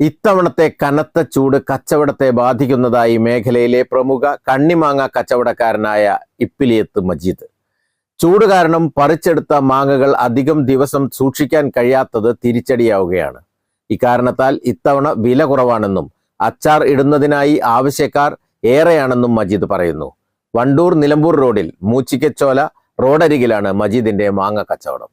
ഇത്തവണത്തെ കനത്ത ചൂട് കച്ചവടത്തെ ബാധിക്കുന്നതായി മേഖലയിലെ പ്രമുഖ കണ്ണിമാങ്ങ കച്ചവടക്കാരനായ ഇപ്പിലിയത്ത് മജീദ്. ചൂട് കാരണം പറിച്ചെടുത്ത മാങ്ങകൾ അധികം ദിവസം സൂക്ഷിക്കാൻ കഴിയാത്തത് തിരിച്ചടിയാവുകയാണ്. ഇക്കാരണത്താൽ ഇത്തവണ വില കുറവാണെന്നും അച്ചാർ ഇടുന്നതിനായി ആവശ്യക്കാർ ഏറെയാണെന്നും മജീദ് പറയുന്നു. വണ്ടൂർ നിലമ്പൂർ റോഡിൽ മൂച്ചിക്കച്ചോല റോഡരികിലാണ് മജീദിന്റെ മാങ്ങ കച്ചവടം.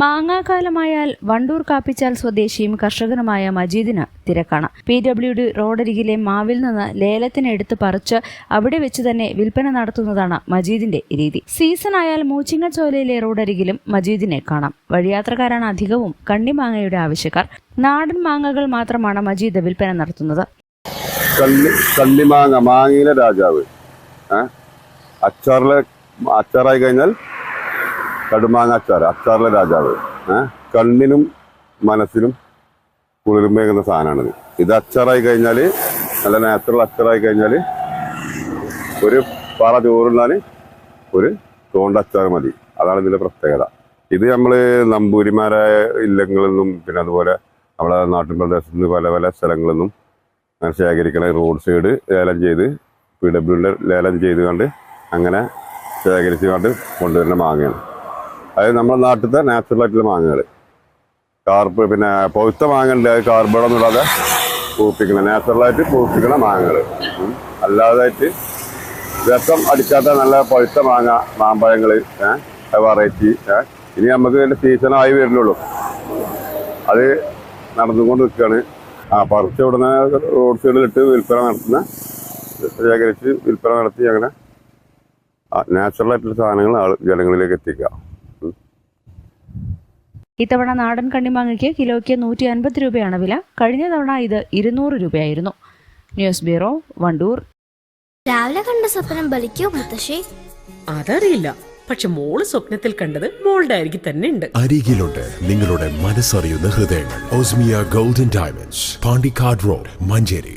മാങ്ങാക്കാലമായാൽ വണ്ടൂർ കാപ്പിച്ചാൽ സ്വദേശിയും കർഷകനുമായ മജീദിന് തിരക്കാണ്. പി ഡബ്ല്യു ഡി റോഡരികിലെ മാവിൽ നിന്ന് ലേലത്തിന് എടുത്ത് പറിച്ച് അവിടെ വെച്ച് തന്നെ വിൽപ്പന നടത്തുന്നതാണ് മജീദിന്റെ രീതി. സീസൺ ആയാൽ മൂച്ചിങ്ങച്ചോലയിലെ റോഡരികിലും മജീദിനെ കാണാം. വഴിയാത്രക്കാരാണ് അധികവും കണ്ണിമാങ്ങയുടെ ആവശ്യക്കാർ. നാടൻ മാങ്ങകൾ മാത്രമാണ് മജീദ് വിൽപ്പന നടത്തുന്നത്. മാങ്ങയിലെ രാജാവ്. അച്ചാറിലെ അച്ചാറായി കഴിഞ്ഞാൽ കടുമാങ്ങ അച്ചാർ അച്ചാറിലെ രാജാവ് കണ്ണിനും മനസ്സിനും കുളിർമേകുന്ന സാധനമാണിത്. ഇത് അച്ചാറായി കഴിഞ്ഞാൽ നല്ല നാച്ചുറൽ അച്ചാറായി കഴിഞ്ഞാൽ ഒരു പാറ ചോറുണ്ടാൽ ഒരു തോണ്ട അച്ചാർ മതി. അതാണ് ഇതിന്റെ പ്രത്യേകത. ഇത് നമ്മൾ നമ്പൂരിമാരായ ഇല്ലങ്ങളിൽ നിന്നും പിന്നെ അതുപോലെ നമ്മളെ നാട്ടിൻ പ്രദേശത്ത് നിന്ന് പല പല സ്ഥലങ്ങളിൽ നിന്നും ശേഖരിക്കണ റോഡ് സൈഡ് ലേലം ചെയ്ത് പി ഡബ്ല്യുന്റെ ലേലം ചെയ്ത് കണ്ട് അങ്ങനെ ശേഖരിച്ച് കണ്ട് കൊണ്ടുവരുന്ന മാങ്ങയാണ്. അതായത് നമ്മുടെ നാട്ടിലത്തെ നാച്ചുറൽ ആയിട്ടുള്ള മാങ്ങകൾ കാർപ്പ് പിന്നെ പൗത്ത മാങ്ങ ഉണ്ട് അത് ഇടാതെ പൂപ്പിക്കണം നാച്ചുറലായിട്ട് പൂപ്പിക്കണ മാങ്ങകൾ അല്ലാതായിട്ട് രസം അടിക്കാത്ത നല്ല പഴുത്ത മാങ്ങ മാമ്പഴങ്ങൾ വെറൈറ്റി ഇനി നമുക്ക് ഇതിന്റെ സീസണായി വരുന്നുള്ളൂ. അത് നടന്നുകൊണ്ട് നിൽക്കുകയാണ് ആ പറിച്ച ഉടനെ റോഡ് സൈഡിലിട്ട് വിൽപ്പന നടത്തുന്ന ശേഖരിച്ച് വിൽപ്പന നടത്തി അങ്ങനെ നാച്ചുറൽ ആയിട്ടുള്ള സാധനങ്ങൾ ആൾ ജനങ്ങളിലേക്ക് എത്തിക്കുക. ഇത്തവണ നാടൻ കണ്ണിമാങ്ങയ്ക്ക് കിലോയ്ക്ക് നൂറ്റി അൻപത് രൂപയാണ് വില. കഴിഞ്ഞ തവണ ഇത് ഇരുന്നൂറ് രൂപയായിരുന്നു. News bureau Wandoor. രാവിലെ കണ്ട സ്വപ്നം ബലിക്കോ മുത്തശ്ശി? അതറിയില്ല. പക്ഷെ മോൾ സ്വപ്നത്തിൽ കണ്ടത് മോളുടെ അരികിൽ തന്നെ ഉണ്ട്. അരികിലുണ്ട് നിങ്ങളുടെ മനസ്സറിയുന്ന ഹൃദയങ്ങൾ. Osmia golden diamonds Pandikkad road Manjeri.